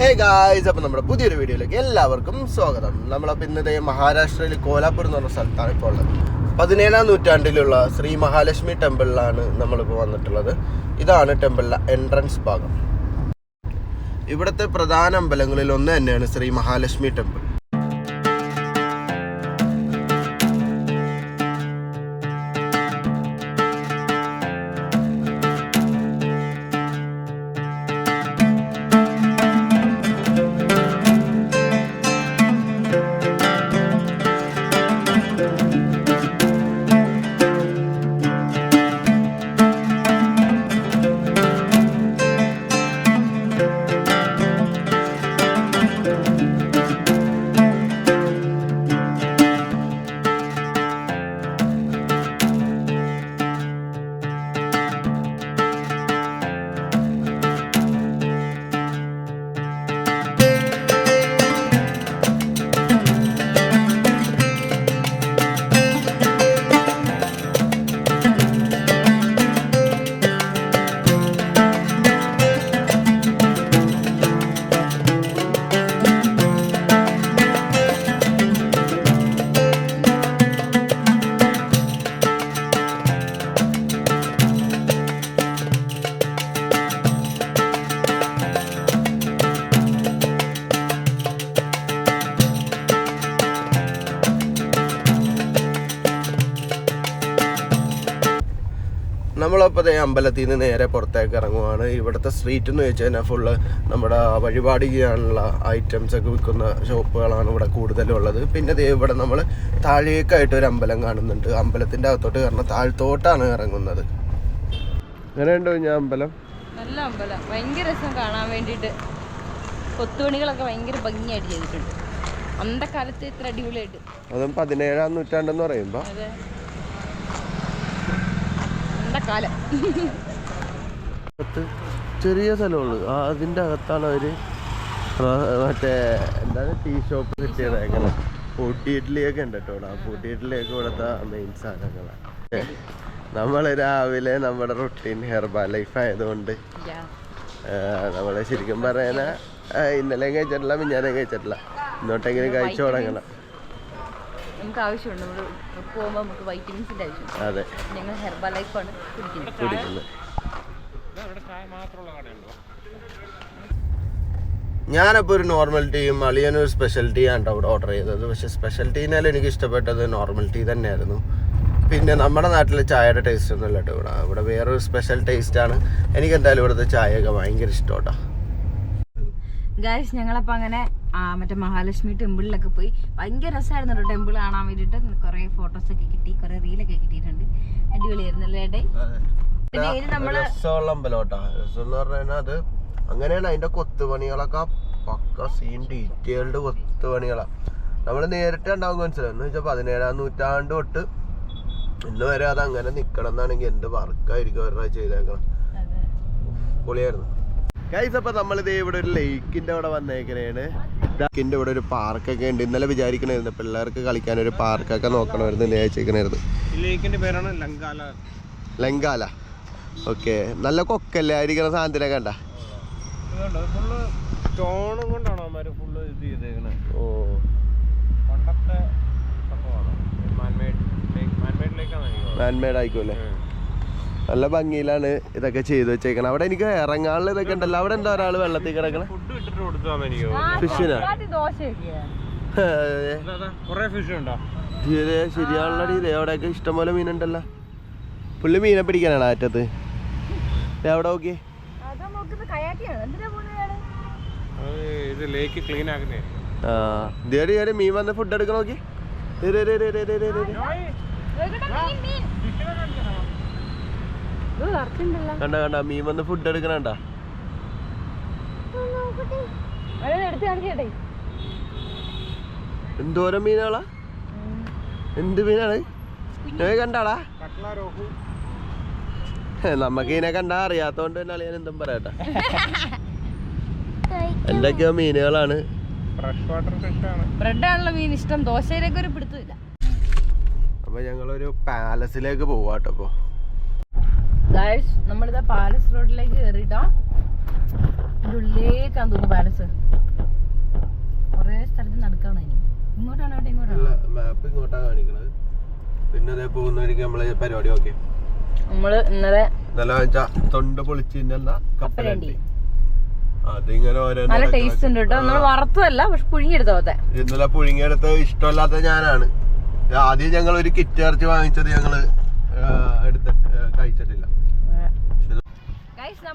Hey guys അപ്പോൾ നമ്മുടെ പുതിയൊരു വീഡിയോയിലേക്ക് എല്ലാവർക്കും സ്വാഗതം. നമ്മളപ്പോൾ ഇന്നത്തെ മഹാരാഷ്ട്രയിൽ കോലാപൂർ എന്ന് പറഞ്ഞ സ്ഥലത്താണ് ഇപ്പോൾ ഉള്ളത്. പതിനേഴാം നൂറ്റാണ്ടിലുള്ള ശ്രീ മഹാലക്ഷ്മി ടെമ്പിളിലാണ് നമ്മളിപ്പോൾ വന്നിട്ടുള്ളത്. ഇതാണ് ടെമ്പിളിലെ എൻട്രൻസ് ഭാഗം. ഇവിടുത്തെ പ്രധാന അമ്പലങ്ങളിൽ ഒന്ന് തന്നെയാണ് ശ്രീ മഹാലക്ഷ്മി ടെമ്പിൾ. നമ്മളപ്പോൾ അമ്പലത്തിൽ നിന്ന് നേരെ പുറത്തേക്ക് ഇറങ്ങുവാണ്. ഇവിടുത്തെ സ്ട്രീറ്റ് എന്ന് വെച്ച് കഴിഞ്ഞാൽ ഫുള്ള് നമ്മുടെ വഴിപാട് ചെയ്യാനുള്ള ഐറ്റംസ് ഒക്കെ വിൽക്കുന്ന ഷോപ്പുകളാണ് ഇവിടെ കൂടുതലും ഉള്ളത് പിന്നെ ദേ ഇവിടെ നമ്മൾ താഴേക്കായിട്ട് ഒരു അമ്പലം കാണുന്നുണ്ട്. അമ്പലത്തിന്റെ അകത്തോട്ട് കാരണം താഴ്ത്തോട്ടാണ് ഇറങ്ങുന്നത്. എങ്ങനെയുണ്ടോ ഞാൻ അമ്പലം? നല്ല അമ്പലം. ഭയങ്കര രസം കാണാൻ വേണ്ടിയിട്ട്. കൊത്തുപണികളൊക്കെ ഭയങ്കര ഭംഗിയായിട്ട് ചെയ്തിട്ടുണ്ട്. അന്നത്തെ കാലത്ത് ഇത്ര അടിപൊളിയായിട്ട്. അതും പതിനേഴാം നൂറ്റാണ്ടെന്ന് പറയുമ്പോൾ കാലം. ചെറിയ സ്ഥലമുള്ളു. അതിന്റെ അതിന്റെ അകത്താണ് അവർ മറ്റേ എന്താണ് ടീ ഷോപ്പ് കിട്ടിയത്? അങ്ങനെ പൊട്ടി ഇഡ്ഡലിയൊക്കെ ഉണ്ട് കേട്ടോ ആ പൊട്ടി ഇഡ്ഡലിയൊക്കെ ഇവിടുത്തെ മെയിൻ സാധനങ്ങളാണ്. നമ്മൾ രാവിലെ നമ്മുടെ റൊട്ടീൻ ഹെർബ ലൈഫ് ആയതുകൊണ്ട് നമ്മൾ ശരിക്കും പറയാനാ ഇന്നലെയും കഴിച്ചിട്ടില്ല മിഞ്ഞാനും കഴിച്ചിട്ടില്ല. ഇന്നോട്ടെങ്കിലും കഴിച്ചു തുടങ്ങണം. നമുക്ക് ആവശ്യമുണ്ട്. നമ്മൾ പോകുമ്പോൾ നമുക്ക് വൈറ്റമിൻസിന്റെ ആവശ്യമുണ്ട്. അതെ. ഞങ്ങൾ ഹെർബൽ ലൈഫാണ് കുടിക്കുന്നത്. കുടിക്കുന്നത്. ഞാനപ്പോൾ ഒരു നോർമൽ ടീയും അളിയനൊരു സ്പെഷ്യൽ ടീ ആണ് അവിടെ ഓർഡർ ചെയ്തത്. പക്ഷേ സ്പെഷ്യൽ ടീനാൽ എനിക്ക് ഇഷ്ടപ്പെട്ടത് നോർമൽ ടീ തന്നെയായിരുന്നു. പിന്നെ നമ്മുടെ നാട്ടിലെ ചായയുടെ ടേസ്റ്റ് ഒന്നും ഇല്ല കേട്ടോ ഇവിടെ. ഇവിടെ വേറൊരു സ്പെഷ്യൽ ടേസ്റ്റ് ആണ്. എനിക്ക് എന്തായാലും ഇവിടുത്തെ ചായയൊക്കെ ഭയങ്കര ഇഷ്ടം ഗായ്സ് ഞങ്ങളപ്പോൾ അങ്ങനെ മറ്റേ മഹാലക്ഷ്മി ടെമ്പിളിലൊക്കെ പോയി. ഭയങ്കര രസമായിരുന്നു കേട്ടോ ടെമ്പിൾ കാണാൻ വേണ്ടിയിട്ട്. കുറേ ഫോട്ടോസൊക്കെ കിട്ടി കുറേ റീലൊക്കെ കിട്ടിയിട്ടുണ്ട്. ഏട്ടേ? നമ്മൾ രസമുള്ള അമ്പലം രസം എന്ന് പറഞ്ഞാൽ അത് അങ്ങനെയാണ് അതിന്റെ കൊത്തുപണികളൊക്കെ പക്ക സീൻ ഡീറ്റെയിൽഡ് കൊത്തുപണികളാ. നമ്മൾ നേരിട്ട് ഉണ്ടാവും മനസ്സിലാവും എന്ന് വെച്ചാൽ പതിനേഴാം നൂറ്റാണ്ട് തൊട്ട് ഇന്ന് വരെ അത് അങ്ങനെ നിക്കണം എന്നാണെങ്കിൽ എന്ത് വർക്കായിരിക്കും അവരുടെ ചെയ്തേക്കണം പൊളിയായിരുന്നു. ഗൈസ് അപ്പൊ നമ്മളിത് ഇവിടെ ഒരു ലേക്കിന്റെ അവിടെ വന്നേക്കണേണ്. ലേക്കിന്റെ ഇവിടെ ഒരു പാർക്കൊക്കെ ഉണ്ട്. ഇന്നലെ വിചാരിക്കണായിരുന്നു പിള്ളേർക്ക് കളിക്കാൻ ഒരു പാർക്കൊക്കെ നോക്കണമായിരുന്നു വിചാരിച്ചിരിക്കണായിരുന്നു. പേരാണ് ലങ്കാല. ലങ്കാല. ഓക്കെ. നല്ല കൊക്കല്ലേ? ആയിരിക്കണ സാധനത്തിനെ കണ്ട. സ്റ്റോണും കൊണ്ടാണ് ഫുള്ള് ഇത് ഓ. പണ്ടത്തെ സംഭവമാണ്? മാൻമേഡ് ലേക്ക് മാൻമേഡ് ലേക്കാണ് മാൻമേഡ് ആയിക്കോല്ലേ നല്ല ഭംഗിയിലാണ് ഇതൊക്കെ ചെയ്തു വെച്ചേക്കണം. അവിടെ എനിക്ക് ഇറങ്ങാനുള്ള ഇതൊക്കെ ഉണ്ടല്ലോ. അവിടെ എന്താ ഒരാൾ വെള്ളത്തിൽ കിടക്കണേ? ഫുഡ് ഇട്ടിട്ട് കൊടുത്താൽ എനിക്ക്? ഫിഷിനാ ശരിയാണല്ലോ ഇത് അവിടെയൊക്കെ ഇഷ്ടംപോലെ മീനുണ്ടല്ലോ. പുള്ളി മീനെ പിടിക്കാനാണ് അറ്റത്ത് ദേ അവിടെ നോക്കി ഇതേ ഇത് ആ ഇതേടി മീൻ വന്ന് ഫുഡ് എടുക്കാൻ നോക്കി ദേ, ദേ, ദേ, ദേ, ദേ, ദേ, ദേ, ദേ. കണ്ട കണ്ട മീൻ വന്ന് ഫുഡ് എടുക്കണണ്ട എന്തോരം മീനുകളാ എന്ത് മീനാണ്? ഞാൻ കണ്ടാടാ നമ്മക്ക് ഇതിനെ കണ്ടാ അറിയാത്തോണ്ട് തന്നെ അളിയാൻ എന്തും പറയട്ടെ. എന്തൊക്കെയോ മീനുകളാണ്. ഫ്രഷ് വാട്ടർ ഫിഷ് ആണ്. ബ്രെഡാണല്ലോ മീൻ ഇഷ്ടം. ദോശയിലേക്ക് ഒരു പിടുത്തില്ല അപ്പൊ ഞങ്ങളൊരു പാലസിലേക്ക് പോവാട്ടോ ഗായ്സ് നമ്മളിതാ പാലസ് റോഡിലേക്ക് കയറിയിട്ടോ ഉള്ളിലേക്കാന്ന് തോന്നുന്നു പാലസ് കൊറേ സ്ഥലത്ത് നടക്കാണ് ഇനി. ഇങ്ങോട്ടാണോ അവിടെ ഇങ്ങോട്ടാണോ? മാപ്പ് ഇങ്ങോട്ടാ കാണിക്കണത്. പിന്നെ അതേ പോകുന്ന വഴിക്ക് നമ്മൾ പരിപാടി ഓക്കെ നമ്മൾ ഇന്നലെ നല്ല വെച്ചാ തൊണ്ട പൊളിച്ചിന്ന കപ്പലണ്ടി. കപ്പലണ്ടി. അതിങ്ങനെ ഓരോന്ന് നല്ല ടേസ്റ്റ് ഉണ്ട് കേട്ടോ. നമ്മൾ വറുത്തതല്ല പക്ഷെ പുഴുങ്ങിയെടുത്ത പോലത്തെ ഇന്നലെ പുഴുങ്ങിയെടുത്ത് ഇഷ്ടമല്ലാത്ത ഞാനാണ്. ആദ്യം ഞങ്ങൾ ഒരു കിറ്റ് ഇറച്ചി വാങ്ങിച്ചത് ഞങ്ങൾ എടുത്ത് ആ,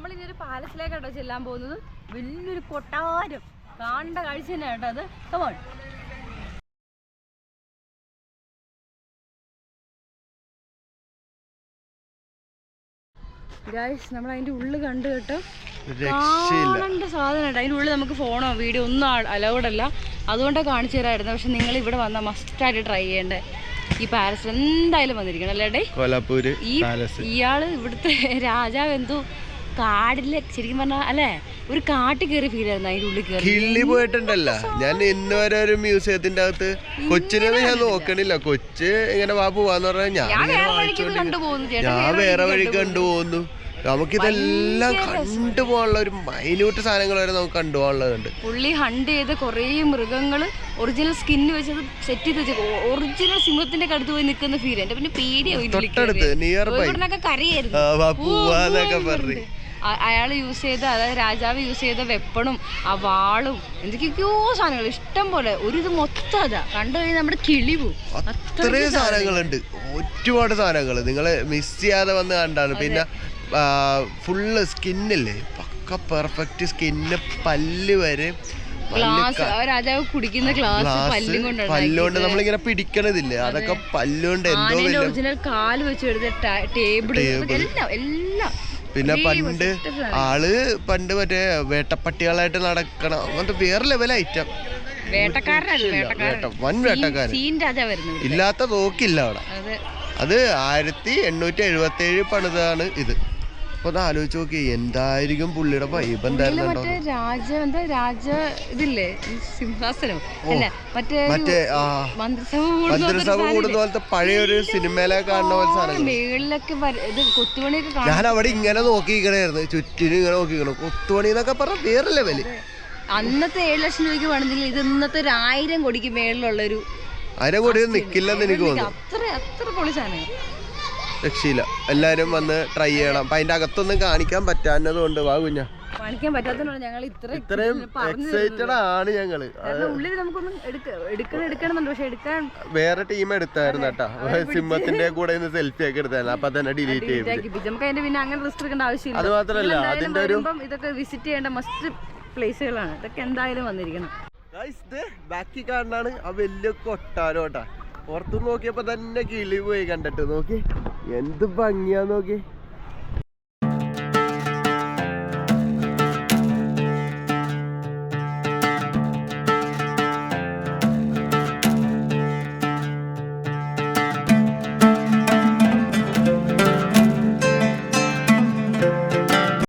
ഇനി ഒരു പാലസിലേക്കാട്ടോ ചെല്ലാൻ പോകുന്നത്. വലിയൊരു കൊട്ടാരം. കാണേണ്ട കാഴ്ച തന്നെ കേട്ടോ അത് കമോൺ ഗൈസ് നമ്മൾ അതിന്റെ ഉള്ളു കണ്ടു കേട്ടോ. കാണേണ്ട സാധനം കേട്ടോ അതിന്റെ ഉള്ളിൽ നമുക്ക് ഫോണോ വീഡിയോ ഒന്നും അലൗഡ് അല്ല. അതുകൊണ്ടാണ് കാണിച്ചു തരായിരുന്നു പക്ഷെ നിങ്ങൾ ഇവിടെ വന്നാൽ മസ്റ്റായിട്ട് ട്രൈ ചെയ്യണ്ടേ. ഈ പാലസ് എന്തായാലും വന്നിരിക്കണം അല്ലേ കൊലാപ്പൂര് ഈ ഇയാൾ ഇവിടുത്തെ രാജാവ് എന്തോ കാടിൽ ശരിക്കും പറഞ്ഞാൽ അല്ലേ? ഒരു കാട്ടിൽ കയറി ഫീൽ ആയിരുന്നു അതിന്റെ ഉള്ളിൽ കയറി കിള്ളി പോയിട്ടുണ്ടല്ല. ഞാൻ ഇന്ന് വരെ ഒരു മ്യൂസിയത്തിന്റെ അകത്ത് കൊച്ചിനെ ഞാൻ നോക്കണില്ല. കൊച്ച് ഇങ്ങനെ വാ പോവാന്ന് പറഞ്ഞാൽ ഞാൻ ഇങ്ങനെ വേറെ വഴി വായിച്ചോണ്ടിരിക്കും. കണ്ടുപോകുന്നു. ചേട്ടാ ഞാൻ വേറെ വഴി കണ്ടുപോകുന്നു. നമുക്കിതെല്ലാം കണ്ടുപോകാനുള്ള ഒരു മൈന്യൂട്ട് സാധനങ്ങൾ വരെ നമുക്ക് കണ്ടുപോകാനുള്ളതുണ്ട്. പുള്ളി ഹണ്ട് ചെയ്ത കുറേ മൃഗങ്ങൾ ഒറിജിനൽ സ്കിന്ന് വെച്ചത് സെറ്റ് ചെയ്ത് വെച്ചു ഒറിജിനൽ സിംഹത്തിന്റെ അടുത്ത് പോയി നിൽക്കുന്ന ഫീൽ എന്റെ പിന്നെ പേടിയാവും തൊട്ടടുത്ത് നിയർ ബൈ കരയായിരുന്നു. അയാൾ യൂസ് ചെയ്ത അതായത് രാജാവ് യൂസ് ചെയ്ത വെപ്പണും ആ വാളും എന്തൊക്കെയൊക്കെയോ സാധനങ്ങൾ ഇഷ്ടം പോലെ. ഒരു ഇത് മൊത്തം അതാ. കണ്ടു കഴിഞ്ഞാൽ നമ്മുടെ കിളി പോവും അത്രയും സാധനങ്ങളുണ്ട്. ഒരുപാട് സാധനങ്ങൾ. നിങ്ങൾ മിസ് ചെയ്യാതെ വന്ന് കണ്ടാണ്. പിന്നെ ഫുള്ള് സ്കിന്നില്ലേ പക്ക പെർഫെക്റ്റ് സ്കിന്ന് പല്ല് വരെ ഗ്ലാസ് ആ രാജാവ് കുടിക്കുന്ന ഗ്ലാസ് ഗ്ലാസ് പല്ലും കൊണ്ട് പല്ലുകൊണ്ട് നമ്മളിങ്ങനെ പിടിക്കണതില്ലേ? അതൊക്കെ പല്ലുകൊണ്ട് എന്തോ ഒറിജിനൽ കാൽ വെച്ച് എടുത്ത ടേബിൾ എല്ലാം എല്ലാം. പിന്നെ പണ്ട്. ആൾ പണ്ട് മറ്റേ വേട്ടപ്പട്ടികളായിട്ട് നടക്കണം അങ്ങനത്തെ വേറെ ലെവൽ ഐറ്റം വൻ വേട്ടക്കാരൻ. ഇല്ലാത്ത തോക്കില്ല അവിടെ. അത്. ആയിരത്തി എണ്ണൂറ്റി എഴുപത്തി ഏഴ് പണിതാണ് ഇത്. അപ്പൊ ഒന്ന് ആലോചിച്ച് നോക്കി എന്തായിരിക്കും പുള്ളിയുടെ വൈബ് എന്തായിരുന്നു രാജ എന്താ രാജ ഇതില്ലേ? സിംഹാസനം. അല്ല മറ്റേ ഒരു മറ്റേ ആ മന്ത്രിസഭ കൂടുന്ന പോലത്തെ പഴയ ഒരു സിനിമയിലെ കാണുന്ന പോലെ സാധനം മേളിലൊക്കെ ഇത് കൊത്തുപണിയൊക്കെ ഞാൻ അവിടെ ഇങ്ങനെ നോക്കിക്കണായിരുന്നു ചുറ്റിനും ഇങ്ങനെ നോക്കിക്കണം കൊത്തുപണി എന്നൊക്കെ പറഞ്ഞ വേറെ ലെവൽ. അന്നത്തെ ഏഴ് ലക്ഷം രൂപയ്ക്ക് വേണമെങ്കിൽ ഇത് ഇന്നത്തെ ഒരു ആയിരം കോടിക്ക് മേളിലുള്ള ഒരു അതിനെ കൂടി നിക്കില്ലെന്ന് എനിക്ക് തോന്നുന്നു. അത്ര അത്ര പൊളി സാധനം. രക്ഷയില്ല. എല്ലാരും വന്ന് ട്രൈ ചെയ്യണം. അപ്പൊ അതിന്റെ അകത്തൊന്നും കാണിക്കാൻ പറ്റാഞ്ഞത് കൊണ്ട് വാ കുഞ്ഞ. കാണിക്കാൻ പറ്റാത്തതുകൊണ്ട് ഞങ്ങൾ ഇത്ര ഇത്രയും പറഞ്ഞു എക്സൈറ്റഡ് ആണ് ഞങ്ങൾ. ഉള്ളിൽ നമുക്കൊന്നും എടുക്ക എടുക്കണം എടുക്കണമെന്നുണ്ട്. പക്ഷെ എടുക്കാൻ വേറെ ടീം എടുത്തായിരുന്നു കേട്ടാ. സിംഹത്തിന്റെ കൂടെ സെൽഫി ഒക്കെ എടുത്തായിരുന്നു. അപ്പൊ തന്നെ ഡിലീറ്റ് ചെയ്തു. നമുക്ക് അതിന്റെ പിന്നെ അങ്ങനെ റിസ്ക് എടുക്കേണ്ട ആവശ്യമില്ല. അത് മാത്രല്ല അതിന്റെ ഒരു ഇതൊക്കെ വിസിറ്റ് ചെയ്യേണ്ട മസ്റ്റ് പ്ലേസുകളാണ് ഇതൊക്കെ എന്തായാലും വന്നിരിക്കണം. ബാക്കി കാണാണ് ആ വലിയ കൊട്ടാരോട്ടാ കേട്ടാ. പുറത്തു നോക്കിയപ്പോ തന്നെ കിളി പോയി കണ്ടിട്ട്. നോക്കി. എന്ത് ഭംഗിയാ നോക്കി